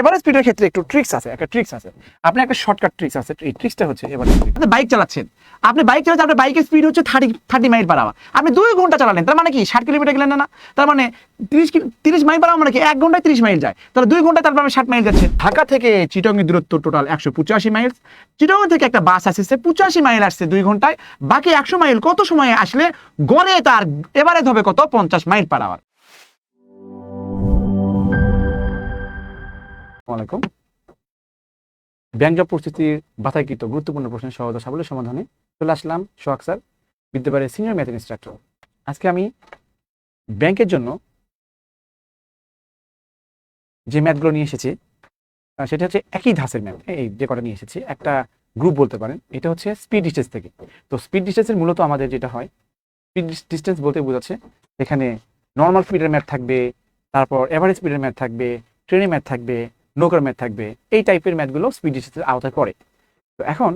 Average স্পিডের ক্ষেত্রে একটু ট্রিক্স আছে, একটা ট্রিক্স আছে। আপনি একটা শর্টকাট ট্রিক্স আছে, এই ট্রিক্সটা হচ্ছে এভারেজ আপনি বাইক চালাচ্ছেন। আপনি বাইক চালাচ্ছেন আপনার বাইকের স্পিড হচ্ছে thirty thirty mile per hour আপনি দুই ঘণ্টা চালালেন, তার মানে কি ষাট কিলোমিটার গেলেন না তার মানে তিরিশ তিরিশ মাইল পার মানে কি এক ঘন্টায় তিরিশ মাইল যায়। তাহলে দুই ঘন্টায় তারপর আপনি ষাট মাইল যাচ্ছে। ঢাকা থেকে চিটংয়ের দূরত্ব টোটাল একশো পঁচাশি মাইল চিটং থেকে একটা বাস আসছে, পঁচাশি মাইল আসছে দুই ঘন্টায়। বাকি একশো মাইল কত সময়ে আসলে গড়ে তার এভারেজ হবে কত? পঞ্চাশ মাইল পার আওয়ার আসসালামাইকুম ব্যাংক জব পরিস্থিতির বাধাকৃত গুরুত্বপূর্ণ প্রশ্নের সহজ সাবল্য সমাধানে চলে আসলাম সোহাগ স্যার বিদ্যালয়ের সিনিয়র ম্যাথ ইনস্ট্রাক্টর। আজকে আমি ব্যাংকের জন্য যে ম্যাথগুলো নিয়ে এসেছি সেটা হচ্ছে একই ধাঁচের ম্যাথ এই যে কটা নিয়ে এসেছি, একটা গ্রুপ বলতে পারেন, এটা হচ্ছে স্পিড ডিস্টেন্স থেকে। তো স্পিড ডিস্টেন্সের মূলত আমাদের যেটা হয়, স্পিড ডিস্টেন্স বলতে বোঝাচ্ছে এখানে নর্মাল স্পিডের ম্যাথ থাকবে, তারপর এভারেজ স্পিডের ম্যাথ থাকবে ট্রেনের ম্যাথ থাকবে নৌকার ম্যাথ থাকবে। এই টাইপের ম্যাথগুলো স্পিড ডিস্টেন্সের আওতায় পড়ে। তো এখন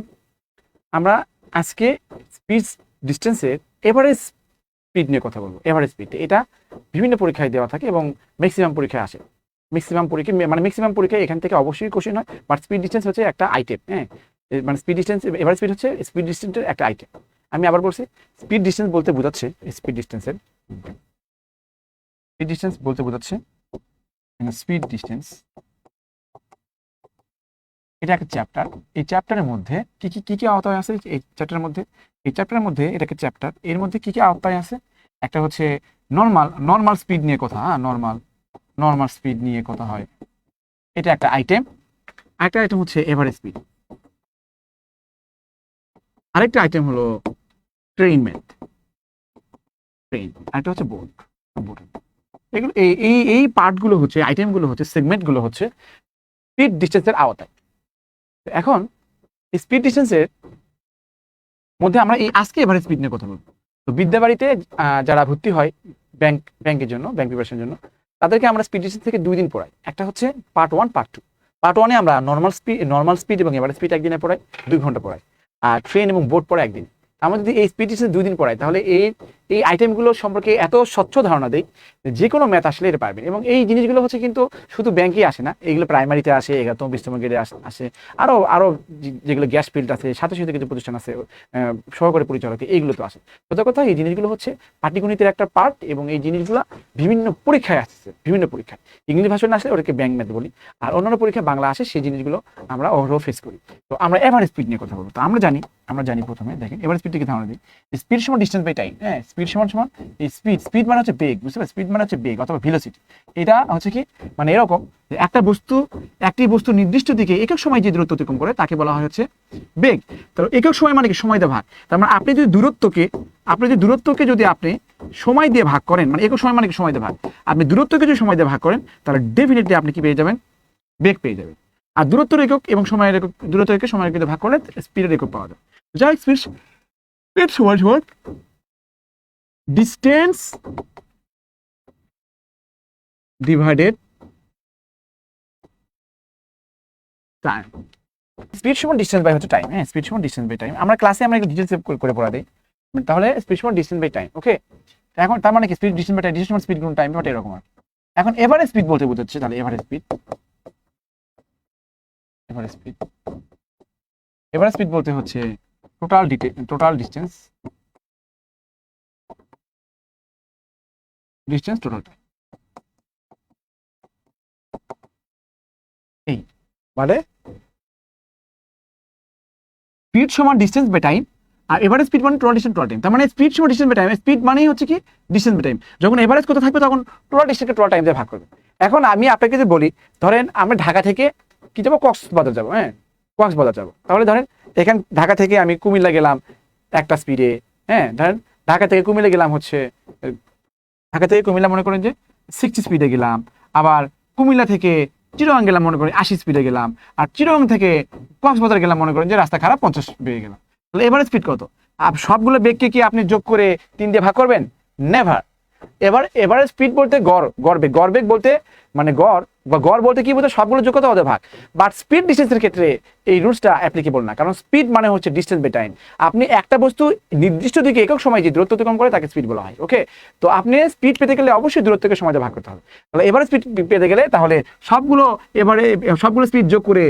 আমরা আজকে স্পিড ডিস্টেন্সের এভারেজ স্পিড নিয়ে কথা বলব। এভারেজ স্পিড এটা বিভিন্ন পরীক্ষায় দেওয়া থাকে এবং ম্যাক্সিমাম পরীক্ষায় আসে। ম্যাক্সিমাম পরীক্ষা মানে ম্যাক্সিমাম পরীক্ষায় এখান থেকে অবশ্যই কোশ্চেন হয় বাট স্পিড ডিস্টেন্স হচ্ছে একটা আইটেম হ্যাঁ? মানে স্পিড ডিস্টেন্স এভারেজ স্পিড হচ্ছে স্পিড ডিস্টেন্সের একটা আইটেম আমি আবার বলছি স্পিড ডিস্টেন্স বলতে বোঝাচ্ছে স্পিড ডিস্টেন্সের স্পিড ডিস্টেন্স বলতে বোঝাচ্ছে স্পিড ডিস্টেন্স এটা একটা চ্যাপ্টার এই চ্যাপ্টারের মধ্যে কি কি কি কি আওতায় আছে? এই চ্যাপ্টারের মধ্যে, এই চ্যাপ্টারের মধ্যে এটাকে চ্যাপ্টার এর মধ্যে কি কি আওতায় আছে? একটা হচ্ছে নর্মাল নর্মাল স্পিড নিয়ে কথা হ্যাঁ? নর্মাল নর্মাল স্পিড নিয়ে কথা হয়। এটা একটা আইটেম আরেকটা আইটেম হচ্ছে এভারেজ স্পিড আরেকটা আইটেম হলো ট্রেন ম্যাথ ট্রেন আরেকটা হচ্ছে বোর্ড বোর্ড এগুলো, এই এই পার্টগুলো হচ্ছে আইটেমগুলো হচ্ছে সেগমেন্টগুলো হচ্ছে স্পিড ডিস্টেন্সের আওতায়। এখন স্পিড ডিস্টেন্সের মধ্যে আমরা এই আজকে এভারেজ স্পিড নিয়ে কথা বলব। তো বিদ্যাবাড়িতে যারা ভর্তি হয় ব্যাংক ব্যাংকের জন্য ব্যাংক প্রিপারেশনের জন্য, তাদেরকে আমরা স্পিড ডিস্টেন্স থেকে দুই দিন পড়াই। একটা হচ্ছে part one part two part ওয়ানে আমরা নর্মাল স্পিড নর্মাল স্পিড এবং এভারেজ স্পিড একদিনে পড়াই, দুই ঘণ্টা পড়াই। আর ট্রেন এবং বোট পড়ে একদিন। আমরা যদি এই স্পিড ডিস্টেন্স দুই দিন পড়াই, তাহলে এই এই আইটেমগুলো সম্পর্কে এত স্বচ্ছ ধারণা দেয় যে কোনো ম্যাথ আসলে এটা পারবেন এবং এই জিনিসগুলো হচ্ছে কিন্তু শুধু ব্যাংকেই আসে না, এগুলো প্রাইমারিতে আসে এগারোতম বিশতম গ্রেডে আসে আরও আরও যেগুলো গ্যাস ফিল্ড আছে, সাথে সাথে কিছু প্রতিষ্ঠান আছে সহকারী পরিচালক, এইগুলো তো আসে প্রথম কথা, এই জিনিসগুলো হচ্ছে পাটিগণিতের একটা পার্ট এবং এই জিনিসগুলো বিভিন্ন পরীক্ষায় আসছে, বিভিন্ন পরীক্ষায়। ইংলিশ ভাষা না আসলে ওটাকে ব্যাংক ম্যাথ বলি। আর অন্যান্য পরীক্ষায় বাংলা আসে, সেই জিনিসগুলো আমরা অহরহ ফেস করি। তো আমরা এভারেজ স্পিড নিয়ে কথা বলব। তো আমরা জানি আমরা জানি প্রথমে, দেখেন এভারেজ স্পিড থেকে ধারণা দিই। স্পিড সমান ডিস্টেন্স বাই টাইম হ্যাঁ স্পিড সমান সমান, এই স্পিড স্পিড মানে হচ্ছে বেগ, বুঝতে পারছি স্পিড মানে হচ্ছে বেগ অথবা ভেলোসিটি এটা হচ্ছে কি? মানে এরকম যে একটা বস্তু, একটি বস্তু নির্দিষ্ট দিকে একক সময় যে দূরত্ব অতিক্রম করে, তাকে বলা হয় হচ্ছে বেগ। তাহলে একক সময় মানে কি? সময় দিয়ে ভাগ। তার মানে আপনি যদি দূরত্বকে, আপনি যদি দূরত্বকে যদি আপনি সময় দিয়ে ভাগ করেন মানে একক সময় মানে কি? সময় দিয়ে ভাগ। আপনি দূরত্বকে যদি সময় দিয়ে ভাগ করেন, তাহলে ডেফিনেটলি আপনি কি পেয়ে যাবেন? বেগ পেয়ে যাবেন। আর দূরত্বের একক এবং সময়ের একক দূরত্ব একক সময়ের ভাগ করলে স্পিডের একক পাওয়া যায়। যাই স্পিড স্পিড সমান সমান ডিস্টেন্স ডিভাইডেড টাইম স্পিড সমান ডিস্টেন্স বাই হচ্ছে টাইম হ্যাঁ স্পিড সমান ডিস্টেন্স বাই টাইম আমরা ক্লাসে আমরা একটু ডিটেলস করে পড়া দিই। তাহলে স্পিড সমান ডিস্টেন্স বাই টাইম ওকে এখন তার মানে কি? Speed distance by time distance speed গুণ টাইম বাট এরকম আর। এখন এভারেজ স্পিড বলতে বোঝাচ্ছে, তাহলে average speed average speed average speed বলতে হচ্ছে total total distance distance total time এই মানে স্পিড সমান ডিস্টেন্স বাই টাইম আর এভারেজ স্পিড মানে টোটাল ডিস্টেন্স টোটাল টাইম তার মানে স্পিড সমান ডিস্টেন্স বাই টাইম স্পিড মানেই হচ্ছে কি? ডিস্টেন্স বাই টাইম যখন এভারেজ কত থাকবে, তখন টোটাল ডিস্টেন্সকে টোটাল টাইম দিয়ে ভাগ করবে। এখন আমি আপনাকে যদি বলি, ধরেন আমরা ঢাকা থেকে কি যাব? কক্সবাজার যাব হ্যাঁ? কক্সবাজার যাব। তাহলে ধরেন এখান, ঢাকা থেকে আমি কুমিল্লা গেলাম একটা স্পিডে হ্যাঁ? ধরেন ঢাকা থেকে কুমিল্লা গেলাম হচ্ছে ঢাকা থেকে কুমিল্লা মনে করেন যে সিক্সটি স্পিডে গেলাম। আবার কুমিল্লা থেকে চিরং গেলাম মনে করেন আশি স্পিডে গেলাম। আর চিরং থেকে কক্সবাজার গেলাম মনে করেন যে রাস্তা খারাপ পঞ্চাশ বেগে গেলাম। তাহলে এবারে স্পিড কত? আর সবগুলো বেগকে কি আপনি যোগ করে তিন দিয়ে ভাগ করবেন? নেভার এবার এবারে স্পিড বলতে গড় গড় বেগ গড় বেগ বলতে মানে গড় বা গড় বলতে কি বোঝায়? সবগুলো যোগ্যতা ওদের ভাগ। বাট স্পিড ডিস্টেন্সের ক্ষেত্রে এই রুলসটা অ্যাপ্লিকেবল না। কারণ স্পিড মানে হচ্ছে ডিস্টেন্স বাই টাইম আপনি একটা বস্তু নির্দিষ্ট দিকে একক সময় যে দূরত্ব অতিক্রম করে তাকে স্পিড বলা হয় ওকে তো আপনি স্পিড পেতে গেলে অবশ্যই দূরত্বকে সময়টা ভাগ করতে হবে। তাহলে এবারে স্পিড পেতে গেলে তাহলে সবগুলো এবারে, সবগুলো স্পিড যোগ করে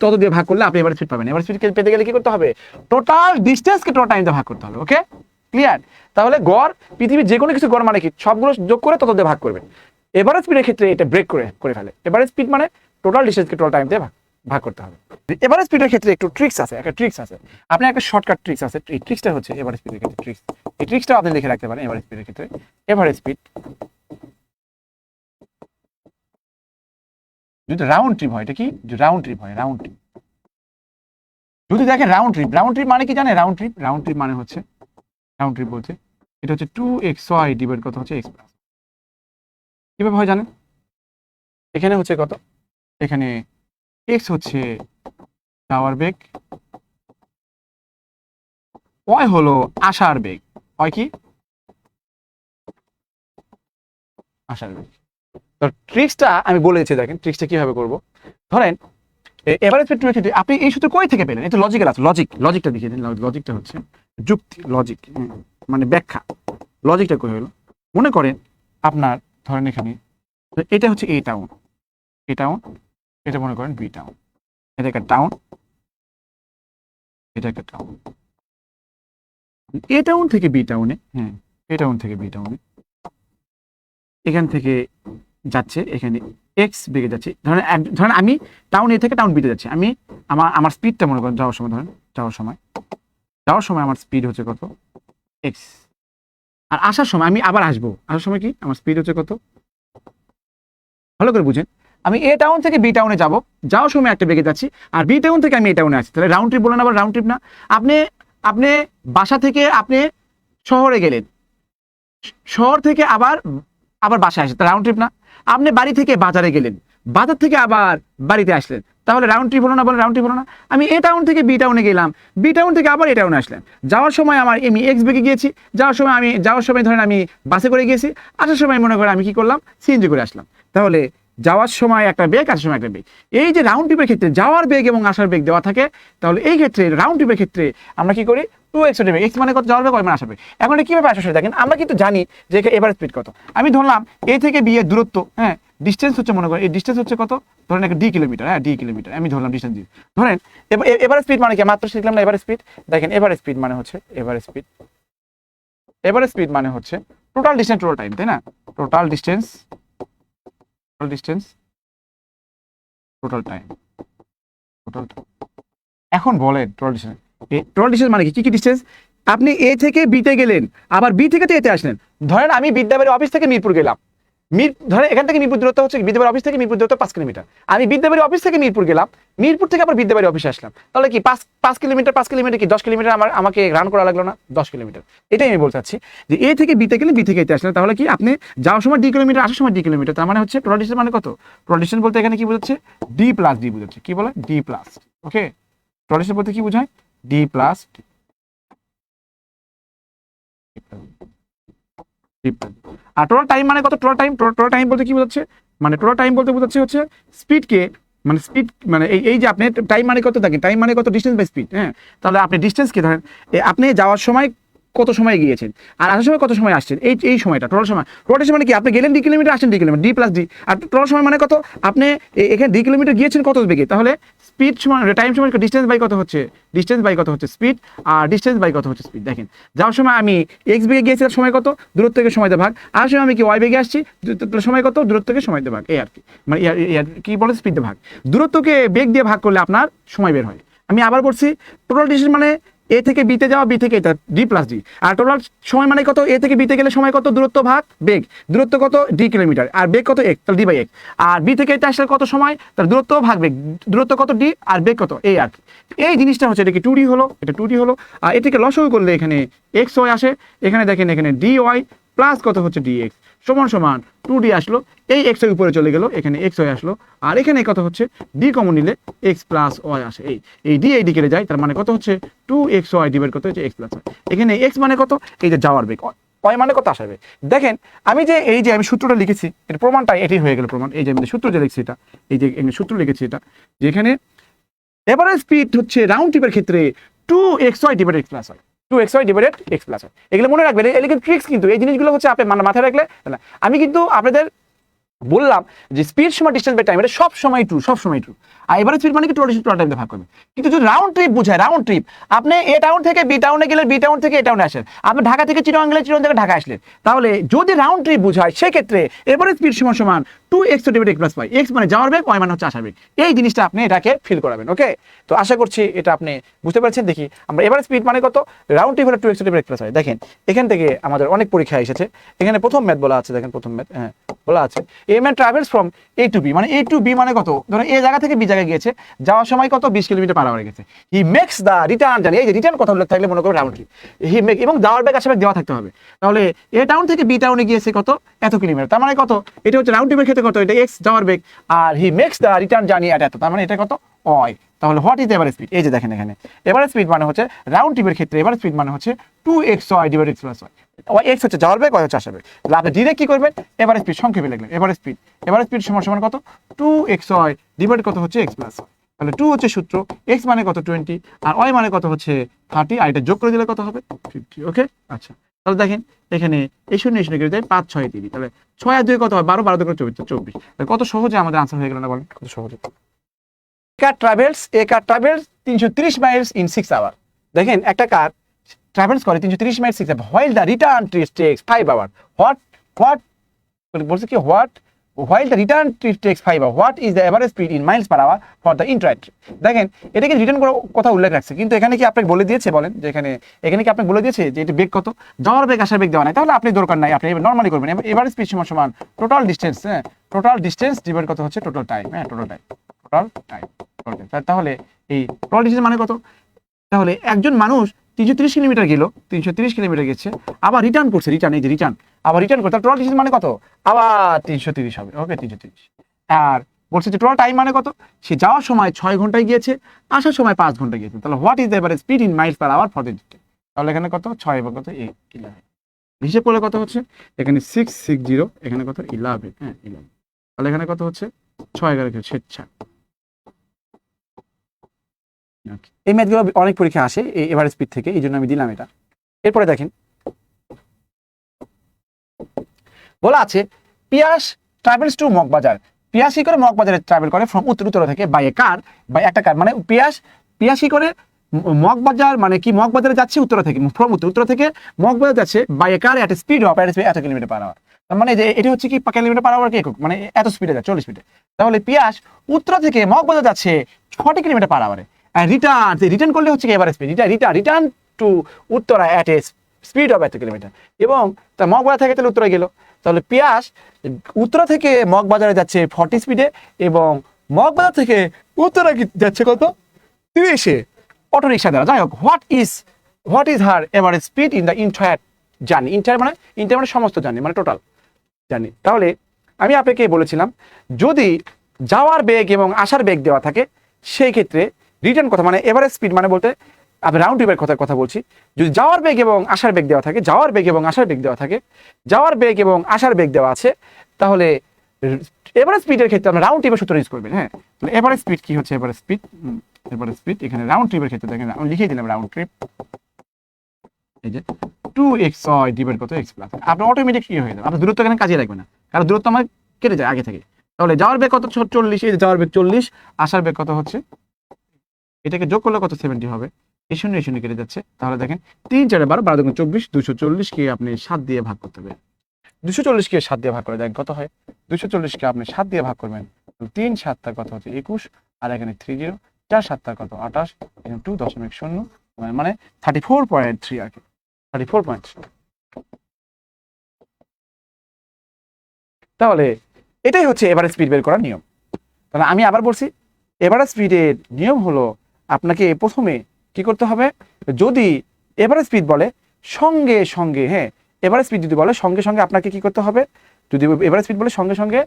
তত দিয়ে ভাগ করলে আপনি এবারে স্পিড পাবেন। এবার স্পিড পেতে গেলে কি করতে হবে? টোটাল ডিস্টেন্সকে টোটাল টাইম দিয়ে ভাগ করতে হবে ওকে ক্লিয়ার তাহলে গড়, পৃথিবীর যে কোনো কিছু গড় মানে কি? সবগুলো যোগ করে তত দিয়ে ভাগ করবেন। এভারেজ স্পিডের ক্ষেত্রে এটা ব্রেক করে করে ফেলে। এভারেজ স্পিড মানে টোটাল ডিস্টেন্সকে টোটাল টাইম দিয়ে ভাগ করতে হবে। এভারেজ স্পিডের ক্ষেত্রে একটু ট্রিক্স আছে, একটা ট্রিক্স আছে। আপনার একটা শর্টকাট ট্রিক্স আছে, এই ট্রিক্সটা হচ্ছে এভারেজ স্পিডের ক্ষেত্রে ট্রিক্স এই ট্রিক্সটা আপনি লিখে রাখতে পারেন, এভারেজ স্পিডের ক্ষেত্রে। এভারেজ স্পিড যদি রাউন্ড ট্রিপ হয়, এটা কি? রাউন্ড ট্রিপ হয় রাউন্ড ট্রিপ যদি দেখেন রাউন্ড ট্রিপ রাউন্ড ট্রিপ মানে কি জানে রাউন্ড ট্রিপ রাউন্ড ট্রিপ মানে হচ্ছে রাউন্ড ট্রিপ বলছে, এটা হচ্ছে টু এক্স ওয়াই ডিভাইড কত হচ্ছে? এক্স প্লাস কীভাবে হয় জানেন? এখানে হচ্ছে কত? এখানে এক্স হচ্ছে যাওয়ার বেগ ওয়াই হলো আসার বেগ। হয় কি? আসার বেগ। তো ট্রিক্সটা আমি বলে দিচ্ছি দেখেন ট্রিক্সটা কীভাবে করব? ধরেন এভারেজ পেট্রোলের ক্ষেত্রে আপনি এই সূত্র কই থেকে পেলেন? এটা লজিক্যাল আছে লজিক লজিকটা দেখিয়ে দিন লজিকটা হচ্ছে যুক্তি লজিক মানে ব্যাখ্যা। লজিকটা কই হলো? মনে করেন আপনার ধরেন এখানে এটা হচ্ছে এ টাউন এ টাউন এটা মনে করেন বি টাউন এটা একটা টাউন এটা একটা টাউন এ টাউন থেকে বি টাউনে হ্যাঁ এ টাউন থেকে বি টাউনে এখান থেকে যাচ্ছে, এখানে এক্স বেগে যাচ্ছে। ধরেন ধরেন আমি টাউন এ থেকে টাউন বিতে যাচ্ছি। আমি আমার আমার স্পিডটা মনে করেন, যাওয়ার সময়, ধরেন, যাওয়ার সময় যাওয়ার সময় আমার স্পিড হচ্ছে কত? এক্স আর আসার সময়, আমি আবার আসব। আসার সময় কি? আমার স্পিড হচ্ছে কত? ভালো করে বুঝেন। আমি এ টাউন থেকে বি টাউনে যাব। যাওয়ার সময় একটা বেগে যাচ্ছি। আর বি টাউন থেকে আমি এ টাউনে আসছি। তাহলে রাউন্ড ট্রিপ বলেন আবার রাউন্ড ট্রিপ না। আপনি আপনি বাসা থেকে আপনি শহরে গেলেন। শহর থেকে আবার আবার বাসায় আসলেন। রাউন্ড ট্রিপ না। আপনি বাড়ি থেকে বাজারে গেলেন। বাজার থেকে আবার বাড়িতে আসলেন। তাহলে রাউন্ড ট্রিপ হলো না, বলে রাউন্ড ট্রিপ হলো না। আমি এ টাউন থেকে বি টাউনে গেলাম। বি টাউন থেকে আবার এ টাউনে আসলাম। যাওয়ার সময় আমার আমি এক্স বেগে গিয়েছি। যাওয়ার সময় আমি, যাওয়ার সময় ধরেন আমি বাসে করে গিয়েছি। আসার সময় মনে করে আমি কি করলাম? সিএনজি করে আসলাম। তাহলে যাওয়ার সময় একটা বেগ আসার সময় একটা বেগ এই যে রাউন্ড ট্রিপের ক্ষেত্রে যাওয়ার বেগ এবং আসার বেগ দেওয়া থাকে, তাহলে এই ক্ষেত্রে রাউন্ড ট্রিপের ক্ষেত্রে আমরা কি করি? টু এক্স বেগ এক্স মানে কত? যাওয়ার বেগ মানে আসার বেগ এখন কীভাবে আসে সেটা দেখেন। আমরা কিন্তু জানি যে এবার স্পিড কত। আমি ধরলাম এ থেকে বি এর দূরত্ব হ্যাঁ? ডিস্টেন্স হচ্ছে মনে করেন, এই ডিস্টেন্স হচ্ছে কত? ধরেন একটা ডি কিলোমিটার হ্যাঁ ডি কিলোমিটার আমি ধরলাম ডিস্টেন্স ডি ধরেন, এবার স্পিড মানে কি? মাত্র শিখলাম না, এবার স্পিড দেখেন, এবার স্পিড মানে হচ্ছে, এবার স্পিড এবার স্পিড মানে হচ্ছে টোটাল ডিস্টেন্স টোটাল টাইম তাই না? Total distance total distance total time total এখন বলেন টোটাল ডিস্টেন্স টোটাল ডিস্টেন্স মানে কি? কি কি ডিস্টেন্স আপনি এ থেকে বিতে গেলেন, আবার বি থেকে তো এতে আসলেন। ধরেন আমি বিদ্যাবাড়ি অফিস থেকে মিরপুর গেলাম। মির ধরেন এখান থেকে মিরপুর দূরত্ব হচ্ছে বিদ্যাবাড়ি অফিস থেকে মিরপুর দূরত্ব পাঁচ কিলোমিটার। আমি বিদ্যাবাড়ি অফিস থেকে মিরপুর গেলাম। মিরপুর থেকে আবার বিদ্যাবাড়ি অফিসে আসলাম। তাহলে কি পাঁচ পাঁচ কিলোমিটার পাঁচ কিলোমিটার কি দশ কিলোমিটার আমার আমাকে রান করা লাগল না? দশ কিলোমিটার। এটাই আমি বলতে চাচ্ছি যে এ থেকে বিতে গেলে বি থেকে এতে আসলেন তাহলে কি আপনি যাওয়ার সময় ডি কিলোমিটার, আসার সময় ডি কিলোমিটার, তার মানে হচ্ছে ডিস্টেন্স মানে কত? ডিস্টেন্স বলতে এখানে কি বোঝাচ্ছে? ডি প্লাস ডি বোঝাচ্ছে। কি বলে? ডি প্লাস ওকে ডিস্টেন্স বলতে কি বোঝায়? ডি প্লাস আর টোটাল টাইম মানে কত? টোটাল টাইম টোটাল টাইম বলতে কি বোঝাচ্ছে? মানে টোটাল টাইম বলতে বোঝাচ্ছে হচ্ছে স্পিডকে মানে স্পিড মানে এই এই যে আপনি টাইম মানে কত থাকে? টাইম মানে কত? ডিস্টেন্স বাই স্পিড হ্যাঁ? তাহলে আপনি ডিস্টেন্সকে ধরেন আপনি যাওয়ার সময় কত সময় গিয়েছেন? আর আসার সময় কত সময় আসছেন? এই এই সময়টা টোটাল সময়। টোটাল সময় মানে কি? আপনি গেলেন দুই কিলোমিটার, আসছেন D kilometre D plus D আর টোটাল সময় মানে কত? আপনি এখানে দুই কিলোমিটার গিয়েছেন কত বেগে? তাহলে স্পিড সময় টাইম সময় ডিস্টেন্স বাই কত হচ্ছে? ডিস্টেন্স বাই কত হচ্ছে স্পিড আর ডিস্টেন্স বাই কত হচ্ছে স্পিড দেখেন, যাওয়ার সময় আমি এক্স বেগে গিয়েছি তার সময় কত? দূরত্ব থেকে সময় দিয়ে ভাগ। আর সময় আমি কি ওয়াই বেগে আসছি? সময় কত? দূরত্ব থেকে সময় দিয়ে ভাগ। এই আর কি। মানে কি বলে? স্পিড ভাগ। দূরত্বকে বেগ দিয়ে ভাগ করলে আপনার সময় বের হয়। আমি আবার বলছি টোটাল ডিস্টেন্স মানে এ থেকে বিতে যাওয়া বি থেকে এটা ডি প্লাস ডি আর টোটাল সময় মানে কত? এ থেকে বিতে গেলে সময় কত? দূরত্ব ভাগ বেগ। দূরত্ব কত? ডি কিলোমিটার আর বেগ কত? এক তাহলে ডি বাই এক আর বি থেকে এটা আসলে কত সময়? তার দূরত্ব ভাগ বেগ। দূরত্ব কত? ডি আর বেগ কত? এই আর। এই জিনিসটা হচ্ছে, এটা কি টু ডি হলো? এটা টু ডি হলো। আর এটাকে লসও করলে এখানে এক্স ওয়াই আসে। এখানে দেখেন, এখানে ডি ওয়াই প্লাস কত হচ্ছে ডি এক্স সমান সমান টু ডি আসলো, এই এক্সের উপরে চলে গেল, এখানে এক্স ওয়াই আসলো, আর এখানে কত হচ্ছে? ডি কমন নিলে এক্স প্লাস ওয়াই আসে। এই এই ডি এই ডি কেটে যায়, তার মানে কত হচ্ছে? টু এক্স ওয়াই ডিভাইড কত হচ্ছে এক্স প্লাস ওয়াই এখানে এক্স মানে কত? এই যে যাওয়ার বেগ। ওয়াই মানে কত? আসবে দেখেন, আমি যে, এই যে আমি সূত্রটা লিখেছি, এর প্রমাণটা এটি হয়ে গেল প্রমাণ। এই যে আমি সূত্র যে লিখছি এটা, এই যে সূত্র লিখেছি এটা, যেখানে এভারেজ স্পিড হচ্ছে রাউন্ড ট্রিপের ক্ষেত্রে two X Y divide X plus হয় two X Y divided X plus এগুলো মনে রাখবেন, এগুলো ট্রিক্স কিন্তু, এই জিনিসগুলো হচ্ছে আপনি মাথায় রাখলে আমি কিন্তু আপনাদের বললাম যে স্পিড সময় ডিস্টেন্স বাই টাইম এটা সব সময় ট্রু সব সময় ট্রু আর এবারে স্পিড মানে কি? টোটাল টোটাল টাইম ভাগ করবে। কিন্তু যদি রাউন্ড ট্রিপ বোঝায় রাউন্ড ট্রিপ আপনি এ টাউন থেকে বি টাউনে গেলেন বি টাউন থেকে এ টাউনে আসেন। আপনি ঢাকা থেকে চিরং গেলে চিরং থেকে ঢাকা আসলেন। তাহলে যদি রাউন্ড ট্রিপ বোঝায়, সেক্ষেত্রে এবারে স্পিড সমান সমান two X divide X plus Y X মানে যাওয়ার বেগ ওয়াই মানে হচ্ছে আসার বেগ। এই জিনিসটা আপনি এটাকে ফিল করাবেন ওকে তো আশা করছি এটা আপনি বুঝতে পারছেন। দেখি, আমরা এবারে স্পিড মানে কত? রাউন্ড ট্রিপ হলো two X divide X plus Y দেখেন, এখান থেকে আমাদের অনেক পরীক্ষা এসেছে। এখানে প্রথম ম্যাথ বলা আছে, দেখেন প্রথম ম্যাথ হ্যাঁ বলা আছে। A man travels from A to B মানে এ টু বি মানে কত? ধরো এ জায়গা থেকে বি জায়গায় গিয়েছে, যাওয়ার সময় কত? বিশ কিলোমিটার পার হয়ে গেছে। হি মেক্স দ্য রিটার্ন জানি এই যে রিটার্ন কথা উল্লেখ থাকলে মনে করো রাউন্ড ট্রিপ হি মেক এবং যাওয়ার ব্যাগ ব্যাগ দেওয়া থাকতে হবে। তাহলে এ টাউন থেকে বি টাউনে গিয়েছে কত? এত কিলোমিটার। তার মানে কত? এটা হচ্ছে রাউন্ড ট্রিপের ক্ষেত্রে কত? এটা এক্স যাওয়ার ব্যাগ। আর he makes the return journey at এত। তার মানে এটা কত? অয় তাহলে হোয়াট ইজ এভারেজ স্পিড এই যে দেখেন এখানে। এভারেজ স্পিড মানে হচ্ছে রাউন্ড ট্রিপের ক্ষেত্রে এভারেজ স্পিড মানে হচ্ছে two X Y divide X plus Y X হচ্ছে যাওয়ার বেগ ওয়াই হচ্ছে আসার বেগ। তাহলে ডিরেক্ট কি করবেন? এভারেজ স্পিড সংক্ষেপে লিখলেন। এভারেজ স্পিড এভারেজ স্পিড সমান সমান কত? টু এক্স ওয়াই ডিভাইড কত হচ্ছে এক্স প্লাস ওয়াই তাহলে টু হচ্ছে সূত্র এক্স মানে কত? টোয়েন্টি আর ওয়াই মানে কত হচ্ছে থার্টি আর এটা যোগ করে দিলে কত হবে? ফিফটি ওকে আচ্ছা। তাহলে দেখেন, এখানে এই শূন্য শূন্য করে দেয় পাঁচ, ছয় তিরিশ তাহলে ছয় আর দুই কত হয়? বারো বারো দুই করে চব্বিশ চব্বিশ। তাহলে কত সহজে আমাদের আনসার হয়ে গেল না বলেন? কত সহজে? কার ট্রাভেলস এ কার ট্রাভেলস তিনশো তিরিশ মাইলস ইন সিক্স আওয়ার দেখেন, একটা কার ট্রাভেলস করে তিনশো তিরিশ mile six hour while the return trip takes five hour what what বলছে কি what while the return trip takes five hour what is the average speed in miles per hour for the interact দেখেন এটাকে return করার কথা উল্লেখ রাখছে? কিন্তু এখানে কি আপনাকে বলে দিয়েছে বলেন? যে এখানে এখানে কি আপনাকে বলে দিয়েছে যে এটা বেগ কত? যাওয়ার বেগ আসার বেগ দেওয়া নাই। তাহলে আপনি দরকার নাই, আপনি নর্মালি করবেন। এভারেজ স্পিড সমান সমান টোটাল ডিস্টেন্স হ্যাঁ টোটাল ডিস্টেন্স ডিভাইড কত হচ্ছে? টোটাল টাইম হ্যাঁ টোটাল টাইম টোটাল টাইম তাহলে এই ডিস্টেন্স মানে কত? তাহলে একজন মানুষ তিনশো তিরিশ কিলোমিটার গেল, তিনশো তিরিশ কিলোমিটার গেছে, আবার রিটার্ন করছে রিটার্ন এই যে রিটার্ন আবার রিটার্ন করছে ডিস্টেন্স মানে কত? আবার তিনশো তিরিশ হবে ওকে তিনশো তিরিশ। আর বলছে যে টাইম মানে কত? সে যাওয়ার সময় ছয় ঘন্টায় গিয়েছে, আসার সময় পাঁচ ঘণ্টা গিয়েছে। তাহলে what is average speed in miles per hour for the তাহলে এখানে কত? ছয় এবং কত? এইট ইলেভেন হিসেব করলে কত হচ্ছে? এখানে সিক্স সিক্স জিরো এখানে কত? ইলেভেন হ্যাঁ ইলেভেন তাহলে এখানে কত হচ্ছে? ছয় এগারো স্বেচ্ছা এই ম্যাথগুলো অনেক পরীক্ষা আসে এই এভারেজ স্পিড থেকে, এই জন্য আমি দিলাম এটা। এরপরে দেখেন। বলা আছে, পিয়াস ট্রাভেলস টু মগবাজার। পিয়াস কি করে মগবাজারে ট্রাভেল করে? ফ্রম উত্তর উত্তর থেকে বাই এ কার বাই একটা কার মানে পিয়াস পিয়াস কি করে? মগবাজার মানে কি? মগবাজারে যাচ্ছে উত্তর থেকে ফ্রম উত্তর উত্তর থেকে মগবাজার যাচ্ছে by a car at speed of এত কিলোমিটার পার আওয়ার তার মানে যে এটা হচ্ছে কি কিলোমিটার পার আওয়ার কি একক? মানে এত স্পিডে যাচ্ছে চল্লিশ স্পিডে তাহলে পিয়াস উত্তর থেকে মগবাজার যাচ্ছে ছটি কিলোমিটার পার আওয়ারে রিটার্ন রিটার্ন করলে হচ্ছে কি এবার speed return return to Uttara at a speed of এত কিলোমিটার এবং তার মগবাজার থেকে তাহলে উত্তরে গেল। তাহলে পিয়াস, উত্তরা থেকে মগবাজারে যাচ্ছে ফর্টি স্পিডে এবং মগবাজার থেকে উত্তরা যাচ্ছে কত? তিরিশে। অটো রিক্সা দ্বারা। যাই হোক what is what is her average speed in the entire journey entire মানে ইন্টায়ার মানে সমস্ত জার্নি মানে টোটাল জানি তাহলে আমি আপনাকে বলেছিলাম, যদি যাওয়ার বেগ এবং আসার বেগ দেওয়া থাকে, সেই ক্ষেত্রে রিটার্ন কথা মানে এভারেজ স্পিড মানে বলতে আমি রাউন্ড ট্রিপের কথা কথা বলছি। যদি যাওয়ার বেগ এবং আসার বেগ দেওয়া থাকে, যাওয়ার বেগ এবং আসার বেগ দেওয়া থাকে, যাওয়ার বেগ এবং আসার বেগ দেওয়া আছে, তাহলে এভারেজ স্পিডের ক্ষেত্রে আমরা রাউন্ড ট্রিপের সূত্র ইউজ করবেন হ্যাঁ? এভারেজ স্পিড কি হচ্ছে? এভারেজ স্পিড এভারেজ স্পিড এখানে রাউন্ড ট্রিপের ক্ষেত্রে দেখেন, আমি লিখে দিলাম রাউন্ড ট্রিপ এই যে টু এক্স হয় ডিভাইড কত? এক্স প্লাস আপনার অটোমেটিক কি হয়ে যাবে? আপনার দূরত্ব এখানে কাজে লাগবে না, কারণ দূরত্ব আমার কেটে যায় আগে থেকে। তাহলে যাওয়ার বেগ কত? চল্লিশ, এই যাওয়ার বেগ চল্লিশ, আসার বেগ কত হচ্ছে? এটাকে যোগ করলে কত সেভেন্টি হবে? এই শূন্য এই শূন্য কেটে যাচ্ছে। তাহলে দেখেন, তিন, চারে বারো বারো দুগুণ চব্বিশ, দুশো চল্লিশকে আপনি সাত দিয়ে ভাগ করতে হবে। দুশো চল্লিশকে সাত দিয়ে ভাগ করে দেখেন কত হয়? দুশো চল্লিশকে আপনি সাত দিয়ে ভাগ করবেন। তিন সাতটা কত হচ্ছে? একুশ। আর এখানে থ্রি জিরো চার সাতটা কত? আঠাশ। এখানে টু দশমিক শূন্য। মানে থার্টি ফোর পয়েন্ট থ্রি আর কি। থার্টি ফোর পয়েন্ট তাহলে এটাই হচ্ছে এভারেজ স্পিড বের করার নিয়ম। তাহলে আমি আবার বলছি এভারেজ স্পিডের নিয়ম হলো আপনাকে প্রথমে কি করতে হবে? যদি এভারেজ স্পিড বলে, সঙ্গে সঙ্গে হ্যাঁ এভারেজ স্পিড যদি বলে, সঙ্গে সঙ্গে আপনাকে কি করতে হবে? যদি এভারেজ স্পিড বলে, সঙ্গে সঙ্গে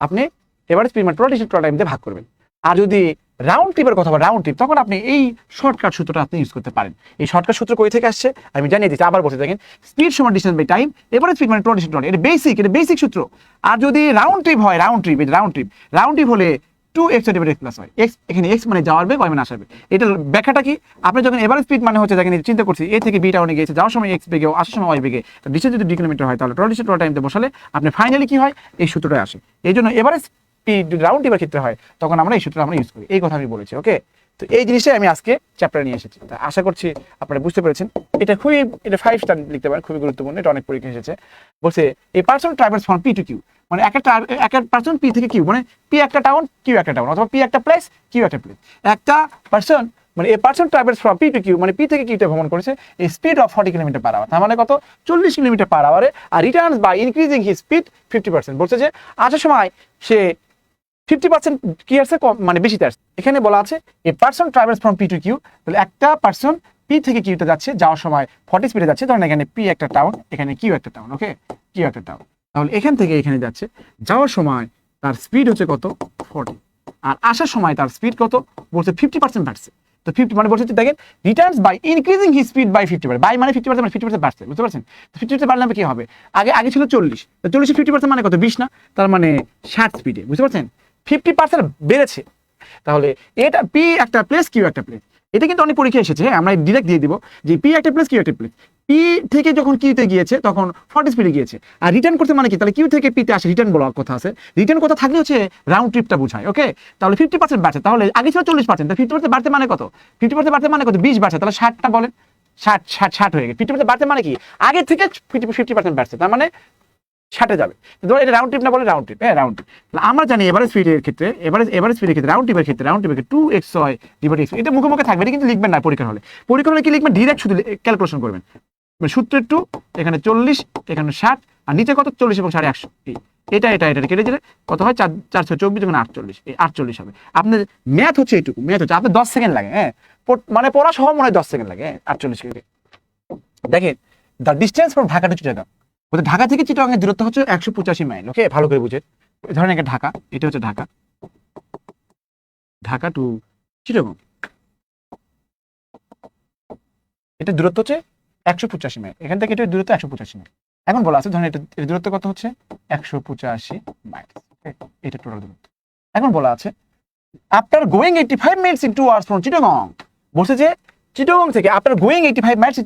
আপনি এভারেজ স্পিড মানে টোটাল টোটাল টাইম দিয়ে ভাগ করবেন। আর যদি রাউন্ড ট্রিপের কথা বলে রাউন্ড ট্রিপ তখন আপনি এই শর্টকাট সূত্রটা আপনি ইউজ করতে পারেন। এই শর্টকাট সূত্র কই থেকে আসছে? আমি জানিয়ে দিচ্ছি, আবার বলতে দেখেন স্পিড সমান ডিস্টেন্স বাই টাইম এবারে স্পিড মানে টোটাল ডিস্টেন্স এটা বেসিক এটা বেসিক সূত্র। আর যদি রাউন্ড ট্রিপ হয় round trip round trip round trip হলে টু এক্স এক্স প্লাস হয় এক্স এখানে এক্স মানে যাওয়ার বেগ ওয়াই মানে আসার বেগ এটার ব্যাখ্যাটা কি? আপনি যখন এভারেজ স্পিড মানে হচ্ছে, দেখেন চিন্তা করছি এ থেকে বি টাউনে গিয়েছে, যাওয়ার সময় এক্স বেগে, আসার সময় ওয়াই বেগে। ডিস্টেন্স যদি দুই কিলোমিটার হয়, তাহলে টোটাল ডিস্টেন্স টোটাল টাইমতে বসালে আপনি ফাইনালি কি হয়? এই সূত্রটা আসে। এই জন্য এভারেজ স্পিড রাউন্ড ট্রিপের ক্ষেত্রে হয়, তখন আমরা এই সূত্রটা আমরা ইউজ করি। এই কথা আমি বলেছি ওকে তো এই জিনিসটাই আমি আজকে চ্যাপ্টার নিয়ে এসেছি। তা আশা করছি আপনারা বুঝতে পেরেছেন। এটা খুবই, এটা ফাইভ স্টার লিখতে পারেন, খুবই গুরুত্বপূর্ণ, এটা অনেক পরীক্ষা এসেছে। বলছে এই person travels from P to Q মানে একটা একটা পার্সন পি থেকে কিউ মানে পি একটা টাউন কিউ একটা টাউন অথবা পি একটা প্লেস কিউ একটা প্লেস একটা পার্সন মানে এই person travels from P to Q মানে পি থেকে কিউতে ভ্রমণ করেছে এই speed of forty kilometre per hour তার মানে কত? চল্লিশ কিলোমিটার পার আওয়ারে আর returns by increasing he speed fifty percent বলছে যে, আসার সময় সে ফিফটি পার্সেন্ট কি আসছে? কম মানে বেশিতে আসছে। এখানে বলা আছে a person travels from P to Q তাহলে একটা পার্সন পি থেকে কিউতে যাচ্ছে, যাওয়ার সময় ফর্টি স্পিডে যাচ্ছে ধরেন এখানে পি একটা টাউন এখানে কিউ একটা টাউন ওকে কিউ একটা টাউন তাহলে এখান থেকে এখানে যাচ্ছে। যাওয়ার সময় তার স্পিড হচ্ছে কত? ফর্টি আর আসার সময় তার স্পিড কত? বলছে ফিফটি পার্সেন্ট বাড়ছে। তো ফিফটি মানে বলছে দেখেন returns by increasing he speed by fifty percent by মানে ফিফটি পার্সেন্ট ফিফটি পার্সেন্ট বাড়ছে, বুঝতে পারছেন? তো ফিফটি পার্সেন্ট বাড়লে কি হবে? আগে আগে ছিল চল্লিশ। তো চল্লিশে ফিফটি পার্সেন্ট মানে কত? বিশ না? তার মানে ষাট স্পিডে বুঝতে পারছেন? ফিফটি পার্সেন্ট বেড়েছে। তাহলে এটা পি একটা প্লেস কিউ একটা প্লেস এটা কিন্তু অনেক পরীক্ষা এসেছে হ্যাঁ আমরা ডিরেক্ট দিয়ে দিব যে পি একটা প্লেস কিউ একটা প্লেস পি থেকে যখন কিউতে গিয়েছে, তখন ফর্টি স্পিডে গিয়েছে। আর রিটার্ন করতে মানে কি? তাহলে কিউ থেকে পিতে আসে রিটার্ন বলার কথা আছে। রিটার্ন কথা থাকলে হচ্ছে রাউন্ড ট্রিপটা বোঝায় ওকে তাহলে ফিফটি পার্সেন্ট বাড়ছে। তাহলে আগে ছিল চল্লিশ পার্সেন্ট ফিফটি পার্সেন্ট বাড়তে মানে কত? ফিফটি পার্সেন্ট বাড়তে মানে কত? বিশ বাড়ছে। তাহলে ষাটটা বলেন। ষাট ষাট ষাট হয়ে গেছে। ফিফটি পার্সেন্ট বাড়তে মানে কি? আগে থেকে ফিফটি পার্সেন্ট বাড়ছে। তার মানে ষাটে যাবে। ধরো এটা রাউন্ড ট্রিপ না বলে রাউন্ড ট্রিপ হ্যাঁ রাউন্ড ট্রিপ আমরা জানি এভারেজ স্পিডের ক্ষেত্রে এভারেজ এভারেজ স্পিডের ক্ষেত্রে রাউন্ড ট্রিপের ক্ষেত্রে রাউন্ড ট্রিপের টু এক্স হয় ডিভাইড এক্স এটা মুখে মুখে থাকবে, এটা কিন্তু লিখবেন না পরীক্ষা হলে। পরীক্ষা হলে কি লিখবেন? ডিরেক্ট শুধু ক্যালকুলেশন করবেন। মানে সূত্রের টু এখানে চল্লিশ, এখানে ষাট, আর নিচে কত? চল্লিশ এবং সাড়ে একশো। এই, এটা এটা এটা কেটে দিলে কত হয়? চার, চারশো চব্বিশ এবং আটচল্লিশ। এই আটচল্লিশ হবে। আপনার ম্যাথ হচ্ছে এইটুকু ম্যাথ হচ্ছে। আপনার দশ সেকেন্ড লাগে হ্যাঁ। মানে পড়া সহ মনে হয় দশ সেকেন্ড লাগে হ্যাঁ আটচল্লিশ দেখেন the distance from Dhaka to Chittagong বলতে ঢাকা থেকে চিটাগাংয়ের দূরত্ব হচ্ছে একশো পঁচাশি মাইল। ওকে ভালো করে বুঝে। ধরেন একটা ঢাকা, এটা হচ্ছে ঢাকা। ঢাকা টু চিটাগাং। এটা দূরত্ব হচ্ছে একশো পঁচাশি মাইল। এখান থেকে এটা দূরত্ব একশো পঁচাশি মাইল। এখন বলা আছে ধরেন এটা এর দূরত্ব কত হচ্ছে? একশো পঁচাশি মাইল। এটা টোটাল দূরত্ব। এখন বলা আছে after going eighty five minutes in two hours from Chittagong বলছে যে চিটাগং থেকে after going eighty five miles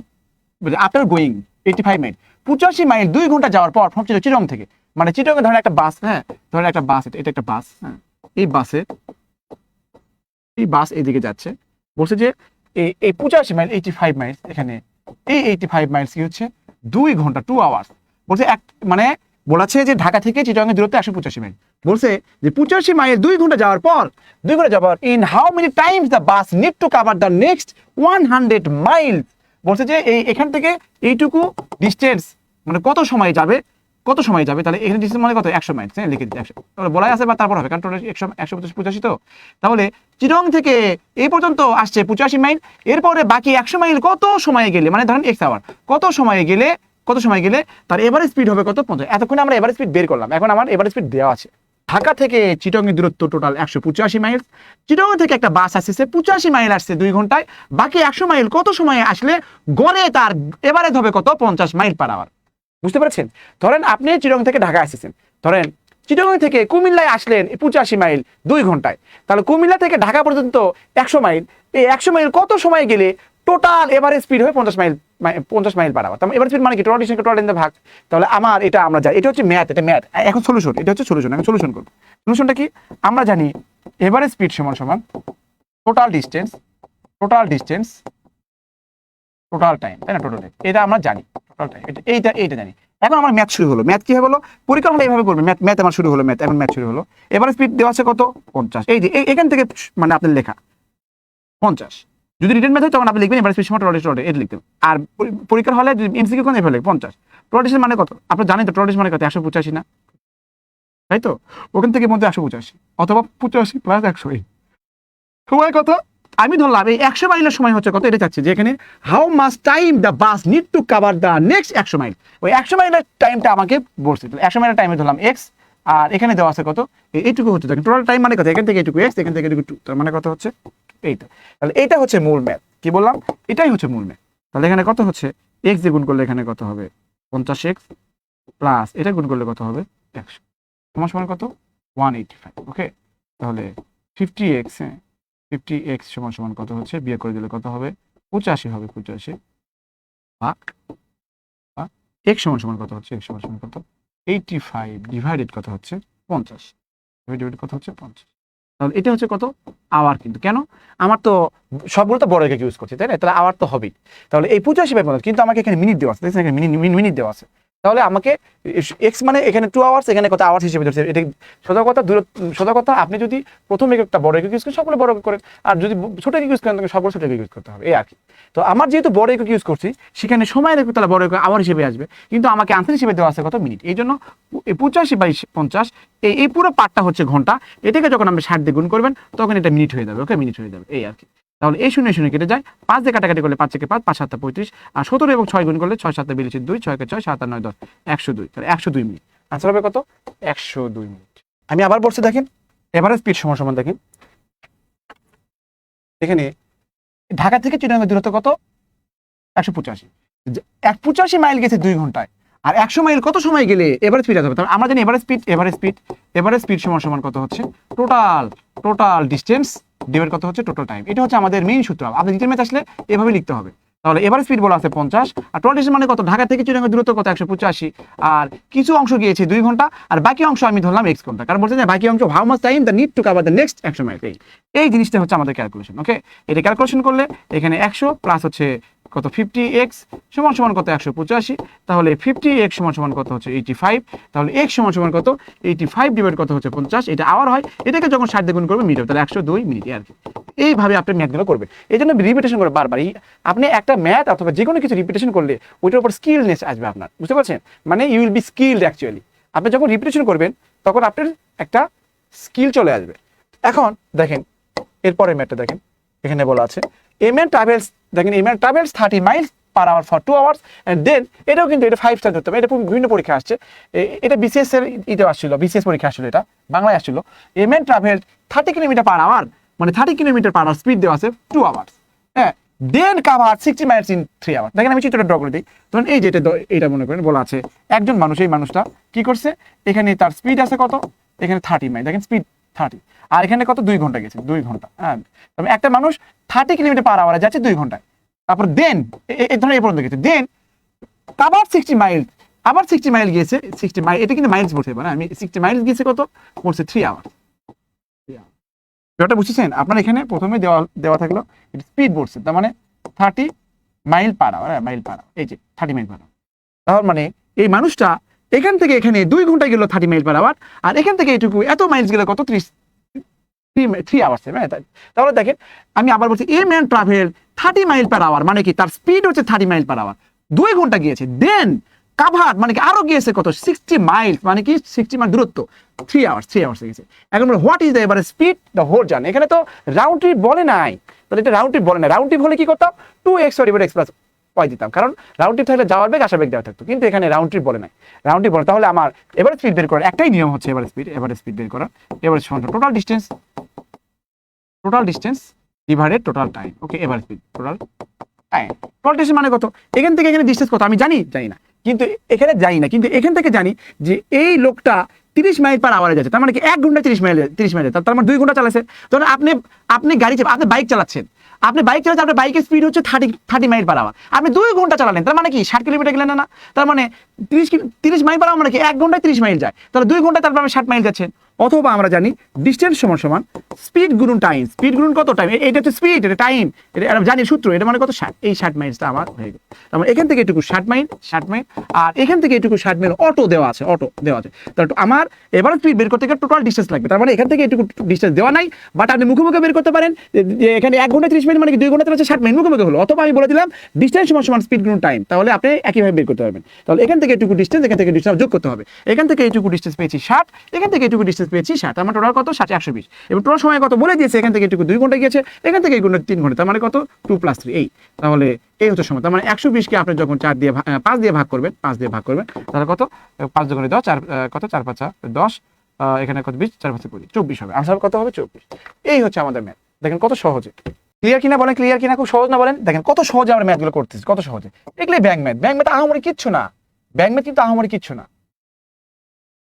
after going eighty five mile পঁচাশি মাইল, দুই ঘণ্টা যাওয়ার পর ফ্রম চিটাগং থেকে। মানে চিটাগং ধরেন একটা বাস হ্যাঁ ধরেন একটা বাস এটা একটা বাস হ্যাঁ। এই বাসে এই বাস এইদিকে যাচ্ছে। বলছে যে, এই এই পঁচাশি মাইল এইটি ফাইভ মাইলস এখানে, এই এইটি ফাইভ মাইলস কি হচ্ছে? দুই ঘণ্টা টু আওয়ার্স বলছে এক মানে বলাছে যে ঢাকা থেকে চিটাগাংয়ের দূরত্ব একশো পঁচাশি মাইল। বলছে যে পঁচাশি মাইল, দুই ঘণ্টা যাওয়ার পর, দুই ঘণ্টা যাওয়ার in how many times the bus need to cover the next one hundred mile বলছে যে এই এখান থেকে এইটুকু ডিস্টেন্স মানে কত সময় যাবে, কত সময় যাবে? তাহলে এখানে ডিস্টেন্স মানে কত? একশো মাইল হ্যাঁ লিখে দিতে একশো। বলাই আছে বা তারপর হবে, কারণ একশো একশো পঁচাশি পঁচাশি তো। তাহলে চিরং থেকে এই পর্যন্ত আসছে পঁচাশি মাইল এরপরে বাকি একশো মাইল কত সময়ে গেলে মানে ধরেন এক্স আওয়ার কত সময়ে গেলে, কত সময় গেলে, তার এভারেজ স্পিড হবে কত পঞ্চাশ। এতক্ষণে আমরা এভারেজ স্পিড বের করলাম, এখন আমার এভারেজ স্পিড দেওয়া আছে। ঢাকা থেকে চিটংয়ের দূরত্ব টোটাল একশো পঁচাশি মাইল চিটং থেকে একটা বাস আসছে পঁচাশি মাইল আসছে দুই ঘন্টায়। বাকি একশো মাইল কত সময়ে আসলে গড়ে তার এভারেজ হবে কত? পঞ্চাশ মাইল পার আওয়ার বুঝতে পারছেন? ধরেন আপনি চিটং থেকে ঢাকা এসেছেন ধরেন চিটং থেকে কুমিল্লায় আসলেন পঁচাশি মাইল দুই ঘন্টায়। তাহলে কুমিল্লা থেকে ঢাকা পর্যন্ত একশো মাইল এই একশো মাইল কত সময় গেলে টোটাল এভারেজ স্পিড হয় পঞ্চাশ মাইল পঞ্চাশ mile per hour average speed মানে কি টোটাল ডিস্টেন্স টোটাল ভাগ। তাহলে আমার এটা আমরা জানি, এটা হচ্ছে ম্যাথ এটা ম্যাথ এখন সলিউশন এটা হচ্ছে সলিউশন এখন সলিউশন করব। সলিউশনটা কি? আমরা জানি এভারেজ স্পিড সমান সমান total distance total distance total time তাই না? টোটাল টাইম এটা আমরা জানি টোটাল টাইম এটা এইটা এইটা জানি। এখন আমার ম্যাথ শুরু হলো। ম্যাথ কি হলো পরীক্ষা হলে এইভাবে করবে। ম্যাথ ম্যাথ আমার শুরু হলো ম্যাথ এখন ম্যাথ শুরু হলো। এবারে স্পিড দেওয়া আছে কত? পঞ্চাশ। এই যে এখান থেকে মানে আপনার লেখা। পঞ্চাশ। যদি রিটার্ন হয়, তখন আপনি লিখবেন, এবার স্পিড সময় টোটাল এটা লিখবেন আর পরি- পরীক্ষার হলে যদি এমসিকিউ কোন এভাবে, পঞ্চাশ। টোটাল মানে কত? আপনি জানেন তো টোটাল মানে কত? একশো পঁচাশি না? তাই তো? ওখান থেকে মধ্যে একশো পঁচাশি। অথবা পঁচাশি প্লাস একশো সময় কত? আমি ধরলাম, এই একশো মাইলের সময় হচ্ছে কত? এটা চাচ্ছি যে এখানে how much time the bus need to cover the next একশো মাইল? ওই একশো মাইলের টাইমটা আমাকে বলছে। একশো মাইলের টাইমে ধরলাম এক্স আর এখানে দেওয়া আছে কত? এইটুকু হচ্ছে। দেখেন টোটাল টাইম মানে কত? এখান থেকে এইটুকু এক্স এখান থেকে এটুকু টু তার মানে কত হচ্ছে? এইটা তাহলে এইটা হচ্ছে মূল ম্যাথ। কি বললাম? এটাই হচ্ছে মূল ম্যাথ। তাহলে এখানে কত হচ্ছে? এক্স গুণ করলে এখানে কত হবে? পঞ্চাশ এক্স প্লাস এটা গুণ করলে কত হবে? একশো। সমান সমান কত? ওয়ান এইটি ফাইভ ওকে তাহলে ফিফটি এক্স হ্যাঁ? ফিফটি এক্স সমান সমান কত হচ্ছে? বিয়ে করে দিলে কত হবে? পঁচাশি হবে পঁচাশি। ভাগ। এক্স সমান সমান কত হচ্ছে? এক্স সমান সমান কত? এইটি ফাইভ ডিভাইডেড কত হচ্ছে? পঞ্চাশ। ডিভাইডেড কত হচ্ছে? পঞ্চাশ। তাহলে এটা হচ্ছে কত? আওয়ার কিন্তু। কেন? আমার তো সবগুলো তো বড় একক ইউজ করছি, তাই না? তাহলে আওয়ার তো হবেই। তাহলে এই পঁচাশি বাই পঞ্চাশ, কিন্তু আমাকে এখানে মিনিট দেওয়া আছে মিনিট দেওয়া আছে। তাহলে আমাকে এক্স মানে এখানে টু আওয়ার্স এখানে কত আওয়ার্স হিসেবে ধরছে? এটা সোজা কথা? দূর সোজা কথা, আপনি যদি প্রথম এককটা বড় একক ইউজ করেন, সবগুলো বড় একক করেন। আর যদি ছোট একক ইউজ করেন, তাহলে সবগুলো ছোট একক ইউজ করতে হবে। এই আর কি। তো আমার যেহেতু বড় একক ইউজ করছি, সেখানে সময় একক তাহলে বড় একক আওয়ার হিসেবে আসবে। কিন্তু আমাকে আনসার হিসেবে দেওয়া আছে কত? মিনিট এই জন্য পঁচাশি বাই পঞ্চাশ, এই এই পুরো পার্টটা হচ্ছে ঘণ্টা। এটাকে যখন আপনি ষাট দিয়ে গুণ করবেন, তখন এটা মিনিট হয়ে যাবে ওকে মিনিট হয়ে যাবে। এই আর কি। তাহলে এই শূন্য শূন্য কেটে যায়। পাঁচ দিয়ে কাটাকাটি করলে পাঁচ থেকে পাঁচ পাঁচ সাতটা পঁয়ত্রিশ। আর সতেরো এবং ছয় গুণ করলে ছয় সাতটা বিলিশি দুই, ছয়কে ছয়, সাত নয়, দশ। একশো দুই, তাহলে একশো দুই মিনিট। আনসার হবে কত? একশো দুই মিনিট। আমি আবার বলছি, দেখেন এভারেজ স্পিড সমান সমান, দেখেন। এখানে ঢাকা থেকে চিটাগাঙ্গের দূরত্ব কত? একশো পঁচাশি। এক পঁচাশি মাইল গেছে দুই ঘন্টায়। আর একশো মাইল কত সময় গেলে এভারেজ স্পিড হবে? তাহলে আমরা জানি average speed average speed average speed সমান সমান কত হচ্ছে? টোটাল টোটাল ডিস্টেন্স ডিভাইড কত হচ্ছে? টোটাল টাইম এটা হচ্ছে আমাদের মেইন সূত্র। আপনি রিটেল ম্যাচ আসলে এভাবে লিখতে হবে। তাহলে এভারেজ স্পিড বলা আছে পঞ্চাশ, আর টোয়েন্টি মানে কত? ঢাকা থেকে চিটাগাঙ্গের দূরত্ব কত? একশো পঁচাশি। আর কিছু অংশ গিয়েছে দুই ঘণ্টা, আর বাকি অংশ আমি ধরলাম এক্স ঘণ্টা। কারণ বলছে যে বাকি অংশ how much time the need to cover the next একশো মাইল এই জিনিসটা হচ্ছে আমাদের ক্যালকুলেশন ওকে এটা ক্যালকুলেশন করলে এখানে একশো প্লাস হচ্ছে কত? ফিফটি এক্স সমান সমান কত? একশো পঁচাশি। তাহলে ফিফটি এক্স সমান সমান কত হচ্ছে? এইটি ফাইভ তাহলে এক্স সমান সমান কত? এইটি ফাইভ ডিভাইড কত হচ্ছে? পঞ্চাশ। এটা আওয়ার হয়। এটাকে যখন ষাট গুণ করবে মিনিট তাহলে একশো দুই মিনিট। আর কি। এইভাবে আপনি ম্যাথগুলো করবেন। এই জন্য রিপিটেশন করে বারবার আপনি একটা ম্যাথ অথবা যে কোনো কিছু রিপিটেশন করলে ওইটার উপর স্কিলনেস আসবে আপনার। বুঝতে পারছেন? মানে you will be skilled actually আপনি যখন রিপিটেশন করবেন, তখন আপনার একটা স্কিল চলে আসবে। এখন দেখেন এরপরে ম্যাথটা দেখেন। এখানে বলা আছে। এ ম্যান ট্রাভেলস দেখেন a man travels thirty miles per hour for two hours and then এটাও কিন্তু এটা ফাইভ স্টার ধরতে হবে। এটা বিভিন্ন পরীক্ষা আসছে। এটা বিসিএস এর ইতে আসছিল বিসিএস পরীক্ষা আসছিল এটা, বাংলায় আসছিল। A man travel thirty kilometre per hour মানে thirty kilometre per hour speed দেওয়া আছে টু আওয়ার্স হ্যাঁ then cover sixty miles in three hour দেখেন আমি চিত্রটা ড্র করে দিই। ধরুন এই যেটা এটা মনে করেন, বলা আছে, একজন মানুষ, এই মানুষটা কি করছে? এখানে তার স্পিড আছে কত? এখানে থার্টি মাইল দেখেন স্পিড থার্টি। আর এখানে কত? দুই ঘণ্টা গেছে, দুই ঘণ্টা। হ্যাঁ একটা মানুষ থার্টি কিলোমিটার পার আওয়ারে যাচ্ছে দুই ঘন্টায়। তারপর দেন এই ধরনের এই পর্যন্ত গেছে। দেন আবার সিক্সটি মাইল আবার সিক্সটি মাইল গিয়েছে সিক্সটি মাইল এটা কিন্তু মাইলস বলতে পারে আমি সিক্সটি মাইলস গিয়েছে কত? বলছে থ্রি আওয়ার ব্যাপারটা বুঝেছেন? আপনার এখানে প্রথমে দেওয়া দেওয়া থাকল স্পিড বলছে তার মানে thirty mile per hour mile per এই যে থার্টি মাইল পার আওয়ার তার মানে এই মানুষটা এখান থেকে এখানে দুই ঘণ্টা গেল থার্টি মাইল পার আওয়ার আর এখান থেকে এটুকু এত মাইলস গেলে কত ত্রিশ থ্রি আওয়ার্স তাহলে দেখেন, আমি আবার বলছি a man travel thirty mile per hour মানে কি, তার স্পিড হচ্ছে থার্টি মাইল পার আওয়ার দুই ঘণ্টা গিয়েছে। দেন কাভার মানে কি, আরও গিয়েছে কত সিক্সটি মাইল মানে কি সিক্সটি মাইল দূরত্ব। থ্রি আওয়ার্স থ্রি আওয়ার্স গেছে। এখন হোয়াট ইজ দ্য এবারে স্পিড দ্য হোল জার্নি এখানে তো রাউন্ড ট্রিপ বলে নাই। তাহলে এটা রাউন্ড ট্রিপ বলে না রাউন্ড ট্রিপ হলে কি করতাম? Two x sorry x plus y দিতাম। কারণ রাউন্ড ট্রিপ থাকলে যাওয়ার বেগ আসার বেগ দেওয়া থাকতো। কিন্তু এখানে রাউন্ড ট্রিপ বলে নাই। রাউন্ড ট্রিপ বলে তাহলে আমার এবারে স্পিড বের করার একটাই নিয়ম হচ্ছে এবারে স্পিড এবারে স্পিড বের করার। এবারে total distance total distance divided total time okay এবার speed total time total distance মানে কত? এখান থেকে এখানে ডিস্টেন্স কত? আমি জানি জানি না। কিন্তু এখানে জানি না। কিন্তু এখান থেকে জানি যে এই লোকটা তিরিশ মাইল পার আওয়ারে যাচ্ছে। তার মানে কি এক ঘণ্টা তিরিশ মাইল তিরিশ মাইল। তার মানে দুই ঘণ্টা চালাচ্ছে ধরুন আপনি আপনি গাড়ি চাপ- আপনি বাইক চালাচ্ছেন। আপনি বাইক চালাচ্ছেন আপনার বাইকের স্পিড হচ্ছে thirty thirty mile per hour আপনি দুই ঘণ্টা চালালেন। তার মানে কি ষাট কিলোমিটার গেলেন না তার মানে তিরিশ তিরিশ মাইল পার আওয়ার মানে কি এক ঘন্টায় তিরিশ মাইল যায়। তাহলে দুই ঘণ্টা তারপর আপনি ষাট মাইল যাচ্ছেন। অথবা আমরা জানি ডিস্টেন্স সমান সমান স্পিড গুণন টাইম স্পিড গুণন কত টাইম এটা হচ্ছে স্পিড এটা টাইম এটা জানি সূত্র। এটা মানে কত? ষাট। এই ষাট মাইলসটা আমার হয়ে গেল। তার মানে এখান থেকে এটুকু ষাট মাইল ষাট মাইল আর এখান থেকে এটুকু ষাট মাইল অটো দেওয়া আছে অটো দেওয়া আছে। তাহলে আমার এবার স্পিড বের করতে গেলে টোটাল ডিস্টেন্স লাগবে। তার মানে এখান থেকে এটুকু ডিস্টেন্স দেওয়া নাই বাট আপনি মুখে মুখে বের করতে পারেন, যে- এখানে এক ঘণ্টা ত্রিশ মিনিট মানে দুই ঘণ্টা হচ্ছে ষাট মিনিট? মুখে মুখে হলো। অথবা আমি বলে দিলাম ডিস্টেন্স সমান সমান স্পিড গুণ টাইম তাহলে আপনি একইভাবে বের করতে পারবেন। তাহলে এখান থেকে এটুকু ডিস্টেন্স এখান থেকে ডিস্টেন্স যোগ করতে হবে। এখান থেকে এইটুকু ডিস্টেন্স পেয়েছি ষাট, এখান থেকে এইটুকু ডিস্টেন্স পেয়েছি ষাট। আমার টোটাল কত? ষাট, একশো বিশ। এবং টোটাল সময় কত বলে দিয়েছে, এখান থেকে এটুকু দুই ঘণ্টা গিয়েছে, এখান থেকে এই ঘণ্টা তিন ঘণ্টা। তার মানে কত? টু প্লাস থ্রি এই তাহলে এই হচ্ছে সময়। তার মানে একশো বিশকে আপনি যখন চার দিয়ে পাঁচ দিয়ে ভাগ করবেন, পাঁচ দিয়ে ভাগ করবেন, তাহলে কত? পাঁচ দুগুণে দশ, চার কত? চার পাঁচা দশ এখানে কত, বিশ, চার পাঁচে, কুড়ি, চব্বিশ হবে। আনসার কত হবে? চব্বিশ। এই হচ্ছে আমাদের ম্যাথ দেখেন কত সহজে। ক্লিয়ার কিনা বলেন? ক্লিয়ার কিনা? খুব সহজ না বলেন? দেখেন কত সহজে আমরা ম্যাথগুলো করতেছি, কত সহজে। এগুলোই ব্যাংক ম্যাথ ব্যাংক ম্যাথ আহামরি কিচ্ছু না। ব্যাংক ম্যাথ কিন্তু আহামরি কিচ্ছু না।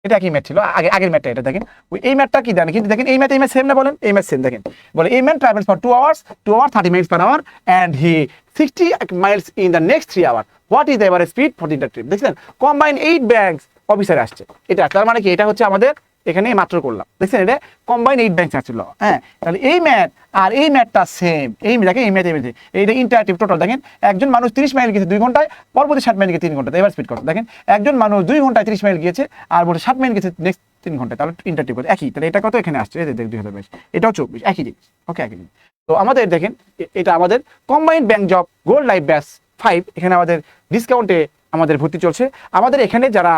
এটা কি ম্যাথ ছিল। আগে, আগের ম্যাথটা এটা, দেখেন। এই ম্যাথটা কি জানেন কিন্তু দেখেন এই ম্যাথ এই ম্যাথ সেম না বলেন? এই ম্যাথ সেম দেখেন। বলে, এই man travels for two hours two hour thirty minutes per hour and he sixty miles in the next three hour what is ever speed for the trip দেখছেন? Combine eight banks officer আসছে। এটা, তার মানে কি? এটা হচ্ছে আমাদের এখানে মাত্র করলাম। দেখছেন, এটা কম্বাইন এইট ব্যাংকস আসছিল হ্যাঁ তাহলে এই ম্যাথ আর এই ম্যাথটা সেম এই দেখেন, এই ম্যাথ ম্যাথ। এইটা ইন্টারেক্টিভ টোটাল দেখেন, একজন মানুষ তিরিশ মাইল গেছে দুই ঘন্টায়, পরবর্তী ষাট মাইল গেছে তিন ঘণ্টা এবার স্পিড কত দেখেন, একজন মানুষ দুই ঘন্টায় তিরিশ মাইল গিয়েছে, আর বলে ষাট মাইল গেছে নেক্সট তিন ঘন্টায়। তাহলে ইন্টারেক্টিভ কত একই। তাহলে এটা কত এখানে আসছে? দেখ, দুই হাজার বাইশ। এটাও চব্বিশ। একই জিনিস। ওকে একই জিনিস। তো আমাদের, দেখেন এটা আমাদের combined bank job gold life ব্যাস ফাইভ এখানে আমাদের ডিসকাউন্টে আমাদের ভর্তি চলছে। আমাদের এখানে যারা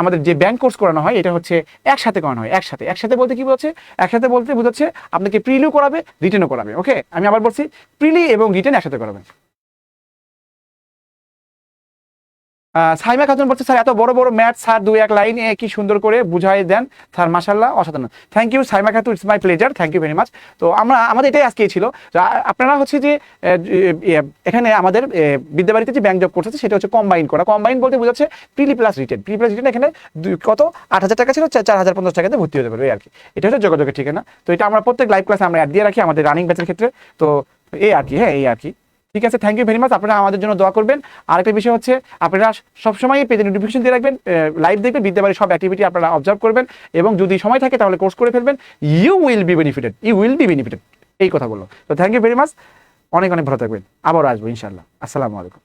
আমাদের যে ব্যাংক কোর্স করানো হয়, এটা হচ্ছে একসাথে করানো হয়, একসাথে। একসাথে বলতে কি বলছে একসাথে বলতে বোঝাচ্ছে, আপনাকে প্রিলিও করাবে রিটেনও করাবে ওকে আমি আবার বলছি প্রিলি এবং রিটেন একসাথে করাবে সাইমা খাতুন বলছে, স্যার, এত বড় বড় ম্যাথ স্যার, দুই এক লাইন কি সুন্দর করে বুঝাই দেন। স্যার মাসাল্লাহ অসাধারণ। Thank you Saima Khatun it's my pleasure thank you very much তো আমরা, আমাদের এটাই আজকেই ছিল। আপনারা হচ্ছে যে এখানে আমাদের বিদ্যাবাড়িতে যে ব্যাংক জব করতেছে, সেটা হচ্ছে কম্বাইন করা। কম্বাইন বলতে বোঝাচ্ছে prelim plus written prelim plus written এখানে কত? আট হাজার টাকা ছিল চার হাজার পঞ্চাশ টাকাতে ভর্তি হতে পারবে আর কি। এটা হচ্ছে যোগাযোগের ঠিকানা। তো এটা আমরা প্রত্যেক লাইভ ক্লাসে আমরা অ্যাড দিয়ে রাখি আমাদের রানিং ব্যাচের ক্ষেত্রে। তো এই আর কি হ্যাঁ এই আর কি। ঠিক আছে থ্যাংক ইউ ভেরি মাচ আপনারা আমাদের জন্য দোয়া করবেন। আরেকটা বিষয় হচ্ছে, আপনারা সবসময় পেজে নোটিফিকেশন দিয়ে রাখবেন লাইভ দেখবেন, বিদ্যাবাড়ির সব অ্যাক্টিভিটি আপনারা অবজার্ভ করবেন এবং যদি সময় থাকে তাহলে কোর্স করে ফেলবেন। You will be benefited you will be benefited এই কথা বলল। তো থ্যাংক ইউ ভেরি মাচ অনেক অনেক ভালো থাকবেন, আবারও আসব ইনশাল্লাহ আসসালামু আলাইকুম।